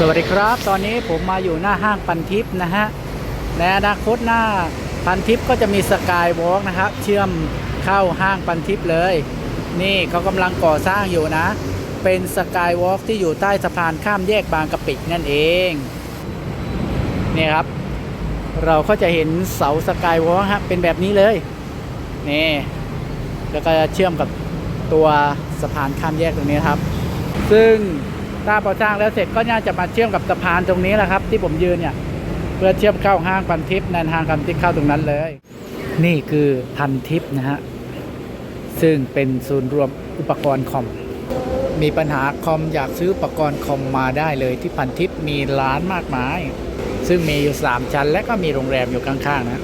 สวัสดีครับ ตอนนี้ผมมาอยู่หน้าห้างปันทิพย์นะฮะในอนาคตหน้าปันทิพย์ก็จะมีสกายวอล์กนะครับ เชื่อมเข้าห้างปันทิพย์เลย นี่เขากำลังก่อสร้างอยู่นะ เป็นสกายวอล์กที่อยู่ใต้สะพานข้ามแยกบางกะปินั่นเองนี่ครับ เราก็จะเห็นเสาสกายวอล์กฮะเป็นแบบนี้เลยนี่แล้วก็เชื่อมกับตัวสะพานข้ามแยกตรงนี้ครับ ซึ่ง ถ้าพอสร้างแล้วเสร็จก็น่าจะมาเชื่อมกับสะพานตรงนี้แหละครับ ที่ผมยืนเนี่ยเพื่อเชื่อมเข้าห้างพันทิพย์นันห้างพันทิพย์เข้าตรงนั้นเลย นี่คือพันทิพย์นะฮะซึ่งเป็นศูนย์รวมอุปกรณ์คอม มีปัญหาคอมอยากซื้ออุปกรณ์คอมมาได้เลยที่พันทิพย์มีร้านมากมาย ซึ่งมีอยู่ 3 ชั้น และก็มีโรงแรมอยู่ข้างๆนะ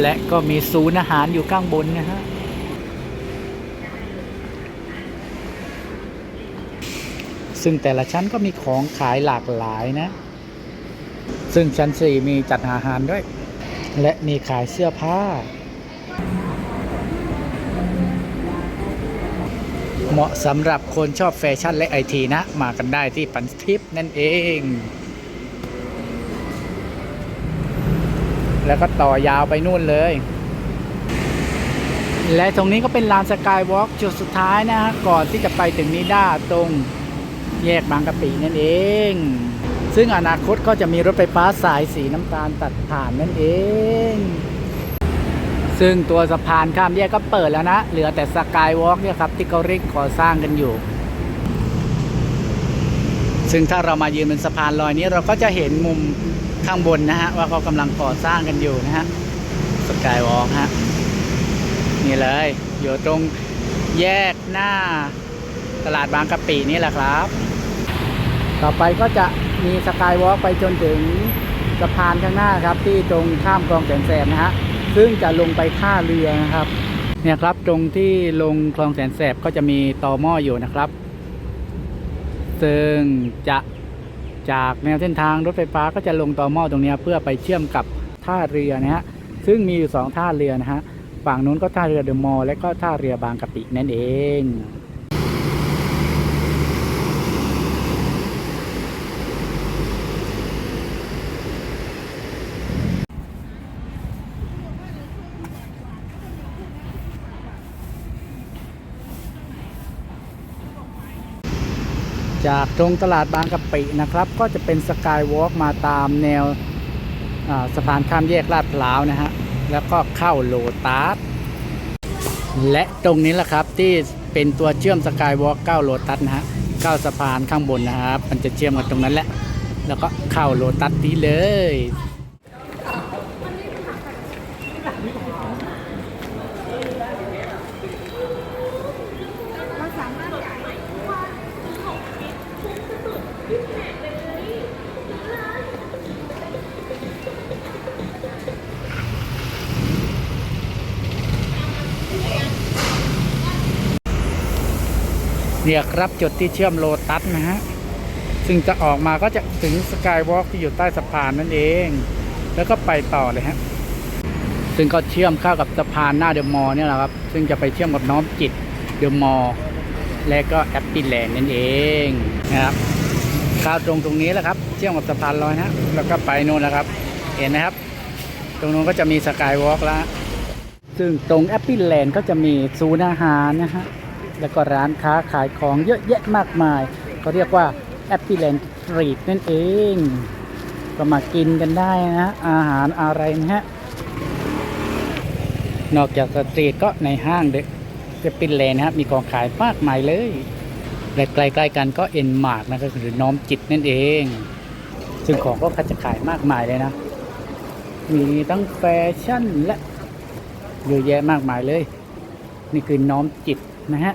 และก็มีศูนย์อาหารอยู่ข้างบนนะฮะ ซึ่งแต่ละชั้นก็มีของขายหลากหลายนะ ซึ่งชั้น4มีจัดอาหารด้วย และมีขายเสื้อผ้า เหมาะสำหรับคนชอบแฟชั่นและไอทีนะ มากันได้ที่ปันทิปนั่นเองแล้วก็ต่อยาวไปนู่นเลย และตรงนี้ก็เป็นลานสกายวอล์กจุดสุดท้ายนะฮะ ก่อนที่จะไปถึงนิด้าตรง แยกบางกะปินั่นเอง ซึ่งอนาคตก็จะมีรถไฟฟ้าสายสีน้ำตาลตัดผ่านนั่นเอง ซึ่งตัวสะพานข้ามแยกก็เปิดแล้วนะ เหลือแต่สกายวอล์กเนี่ยครับที่เขาเร่งก่อสร้างกันอยู่ ซึ่งถ้าเรามายืนบนสะพานลอยนี้เราก็จะเห็นมุมข้างบนนะฮะ ว่าเขากำลังก่อสร้างกันอยู่นะฮะสกายวอล์กฮะนี่เลย อยู่ตรงแยกหน้า ตลาดบางกะปินี่แหละครับ ต่อไปก็จะมีสกายวอล์กไปจนถึงสะพานข้างหน้าครับ ที่ตรงข้ามคลองแสนแสบนะฮะซึ่งจะลงไปท่าเรือนะครับ เนี่ยครับตรงที่ลงคลองแสนแสบก็จะมีต่อหม้ออยู่นะครับ ซึ่งจะจากแนวเส้นทางรถไฟฟ้าก็จะลงต่อหม้อตรงนี้เพื่อไปเชื่อมกับท่าเรือนะฮะซึ่งมีอยู่สองท่าเรือนะฮะฝั่งนู้นก็ท่าเรือเดอะมอลล์และก็ท่าเรือบางกะปินั่นเอง จากตรงตลาดบางกะปินะครับ ก็จะเป็นสกายวอล์กมาตามแนวสะพานข้ามแยกลาดพร้าวนะฮะ แล้วก็เข้าโลตัสและตรงนี้แหละครับที่เป็นตัวเชื่อมสกายวอล์กเข้าโลตัสนะฮะเข้าสะพานข้างบนนะครับ มันจะเชื่อมกันตรงนั้นแหละ แล้วก็เข้าโลตัสนี้เลย เนี่ยครับจุดที่เชื่อมโลตัสนะฮะ ซึ่งจะออกมาก็จะถึงสกายวอล์กที่อยู่ใต้สะพานนั่นเอง แล้วก็ไปต่อเลยฮะ ซึ่งก็เชื่อมเข้ากับสะพานหน้าเดอะมอลล์เนี่ยแหละครับ ซึ่งจะไปเชื่อมกับน้อมจิตเดอะมอลล์และก็แอปปี้แลนด์นั่นเองนะครับข้าวตรงตรงนี้แหละครับ เชื่อมกับสะพานลอยนะแล้วก็ไปโน่นแล้วครับ เห็นไหมครับ ตรงนู้นก็จะมีสกายวอล์กแล้ว ซึ่งตรงแอปปี้แลนด์ก็จะมีศูนย์อาหารนะฮะ แล้วก็ร้านค้าขายของเยอะแยะมากมายเขาเรียกว่าแอปปี้แลนด์สตรีทนั่นเอง ก็มากินกันได้นะ อาหารอะไรนะฮะ นอกจากสตรีทก็ในห้างเด็กจะปินแลนด์นะครับมีของขายมากมายเลยและใกล้ๆกันก็เอ็นมาร์กนะก็คือน้อมจิตนั่นเอง ซึ่งของก็จะขายมากมายเลยนะ มีทั้งแฟชั่นและเยอะแยะมากมายเลย นี่คือน้อมจิตนะฮะ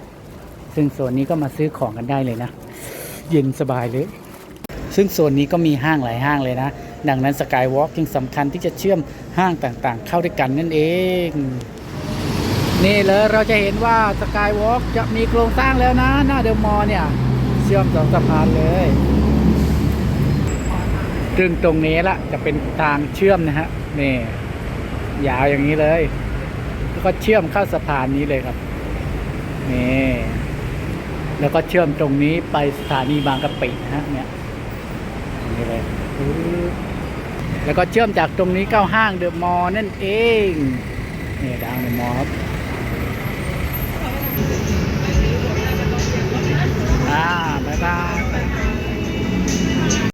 ซึ่งโซนนี้ก็มาซื้อของกันได้เลยนะ เย็นสบายเลย ซึ่งโซนนี้ก็มีห้างหลายห้างเลยนะ ดังนั้นสกายวอล์กจึงสำคัญที่จะเชื่อมห้างต่างๆ เข้าด้วยกันนั่นเอง นี่เลยเราจะเห็นว่าสกายวอล์กจะมีโครงสร้างแล้วนะ หน้าเดอะมอลล์เนี่ย เชื่อมสองสะพานเลยซึ่งตรงนี้ละจะเป็นทางเชื่อมนะฮะนี่ยาวอย่างนี้เลย แล้วก็เชื่อมเข้าสะพานนี้เลยครับนี่ แล้วก็เชื่อมตรงนี้ไปสถานีบางกะปินะฮะเนี่ยนี่เลยแล้วก็เชื่อมจากตรงนี้เข้าห้างเดอะมอลล์นั่นเองเนี่ยดังเดอะมอลล์ครับอ่าบ๊ายบาย